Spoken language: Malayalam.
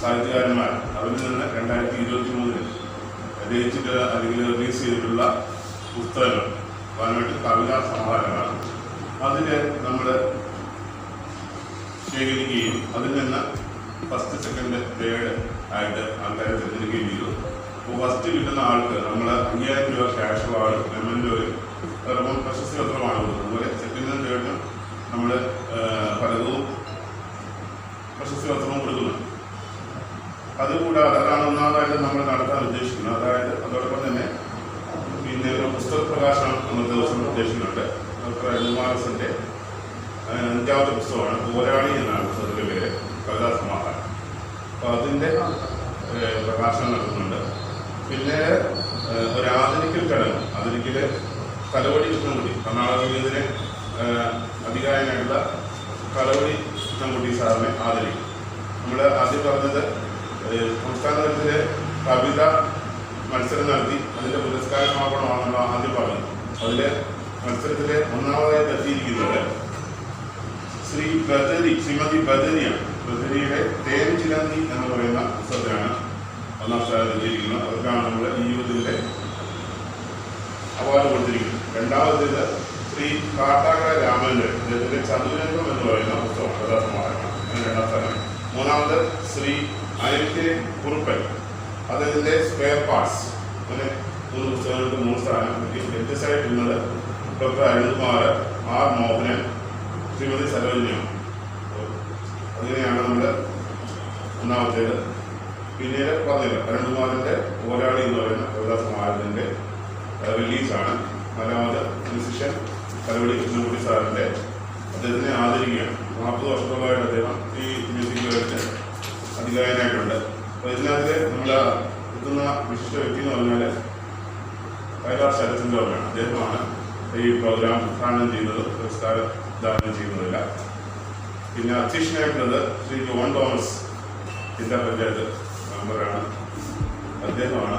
സാഹിത്യകാരന്മാർ അവരിൽ നിന്ന് രണ്ടായിരത്തി ഇരുപത്തി മൂന്നിൽ രചിച്ചിട്ട് അല്ലെങ്കിൽ റിലീസ് ചെയ്തിട്ടുള്ള പുസ്തകങ്ങൾ പ്രധാനമായിട്ട് കവിതാ സംഹാരമാണ് അതിൽ നമ്മൾ ശേഖരിക്കുകയും അതിൽ നിന്ന് ഫസ്റ്റ് സെക്കൻഡ് തേർഡ് ആയിട്ട് ആൾക്കാരെ തിരഞ്ഞെടുക്കുകയും ചെയ്തു. അപ്പോൾ ഫസ്റ്റ് കിട്ടുന്ന ആൾക്ക് നമ്മൾ അയ്യായിരം രൂപ ക്യാഷ് അവാർഡ് മെമ്മന്റോയും അതോടൊപ്പം പ്രശസ്തി പത്രമാണ് അതുപോലെ സെക്കൻഡിനും തേർഡിനും നമ്മൾ പലതും പ്രശസ്തി പത്രവും കൊടുക്കുന്നുണ്ട് അതുകൂടാതെ അതാണ് ഒന്നാമതായിട്ട് നമ്മൾ നടത്താൻ ഉദ്ദേശിക്കുന്നത്. അതായത് അതോടൊപ്പം തന്നെ പിന്നെ ഒരു പുസ്തക പ്രകാശനം നമ്മൾ ദിവസം ഉദ്ദേശിക്കുന്നുണ്ട്. ഡോക്ടർ അരുമാനസിന്റെ അഞ്ചാമത്തെ പുസ്തകമാണ് പോരാളി എന്നാണ് പുസ്തകത്തിന്റെ പേര് കവിതാ സമാഹാരം. അപ്പോൾ അതിന്റെ പ്രകാശനം നടത്തുന്നുണ്ട് പിന്നെ ഒരു ആധുനിക്കൽ ചടങ്ങ് ആധുനിക്കൽ കലവടി കൃഷ്ണൻകുട്ടി കർണാടക ഇതിന് അധികാരനായിട്ടുള്ള കലവടി കൃഷ്ണൻകുട്ടി സാറിനെ ആദരിക്കും. നമ്മൾ ആദ്യം പറഞ്ഞത് സംസ്ഥാന തലത്തിലെ കവിത മത്സരം നടത്തി അതിന്റെ പുരസ്കാര സമാപനമാണല്ലോ ആദ്യം പറഞ്ഞത് അതിലെ മത്സരത്തിലെ ഒന്നാമതായി എത്തിയിരിക്കുന്നത് ശ്രീ ബദരി ശ്രീമതി ബദരിയാണ് ബദരിയുടെ തേൻ ചിലന്തി എന്ന് പറയുന്ന പുസ്തകത്തിലാണ് ഒന്നാം സ്ഥാനത്ത് എത്തിയിരിക്കുന്നത്. അവർക്കാണ് നമ്മൾ ഈ യുവതിന്റെ അവാർഡ് കൊടുത്തിരിക്കുന്നത്. രണ്ടാമത്തേത് ശ്രീ കാട്ടാക്കട രാമന്റെ അദ്ദേഹത്തിന്റെ ചതുരംഗം എന്ന് പറയുന്ന പുസ്തകമാണ് കഥാസമാഹാരമാണ് രണ്ടാം സ്ഥാനം. മൂന്നാമത് ശ്രീ അനിൽക്കെ കുറുപ്പൻ. അദ്ദേഹത്തിന്റെ സ്പെയർ പാർട്സ് അങ്ങനെ മൂന്ന് പുസ്തകങ്ങൾക്ക് മൂന്ന് സ്ഥാനം കിട്ടി. വ്യത്യസ്തമായിട്ടുള്ളത് ഡോക്ടർ അരുൺകുമാർ ആർ മോഹനൻ ശ്രീമതി സരോജിനിയാണ് അങ്ങനെയാണ് നമ്മൾ ഒന്നാമത്തേത്. പിന്നീട് പറഞ്ഞില്ല. അരുൺകുമാറിന്റെ പോരാളി എന്ന് പറയുന്ന കവിതാ സമാഹാരത്തിന്റെ റിലീസാണ് നാലാമത് മ്യൂസിഷ്യൻ കലവടി കൃഷ്ണൻകുട്ടി സാറിന്റെ. അദ്ദേഹത്തിനെ ആദരിക്കുകയാണ്. നാൽപ്പത് വർഷത്തോളമായിട്ട് അദ്ദേഹം ഈ മ്യൂസിക് ലോകത്ത് അപ്പൊ ഇതിനകത്ത് നമ്മൾ എത്തുന്ന വിശിഷ്ട വ്യക്തി എന്ന് പറഞ്ഞാൽ കൈലാസ് ശരത്ചന്ദ്രനാണ് അദ്ദേഹമാണ് ഈ പ്രോഗ്രാം ഉദ്ഘാടനം ചെയ്യുന്നത് പുരസ്കാരം ദാനം ചെയ്യുന്നതല്ല പിന്നെ അധ്യക്ഷനായിട്ടുള്ളത് ശ്രീ ജോൺ തോമസ് ജില്ലാ പഞ്ചായത്ത് മെമ്പറാണ്. അദ്ദേഹമാണ്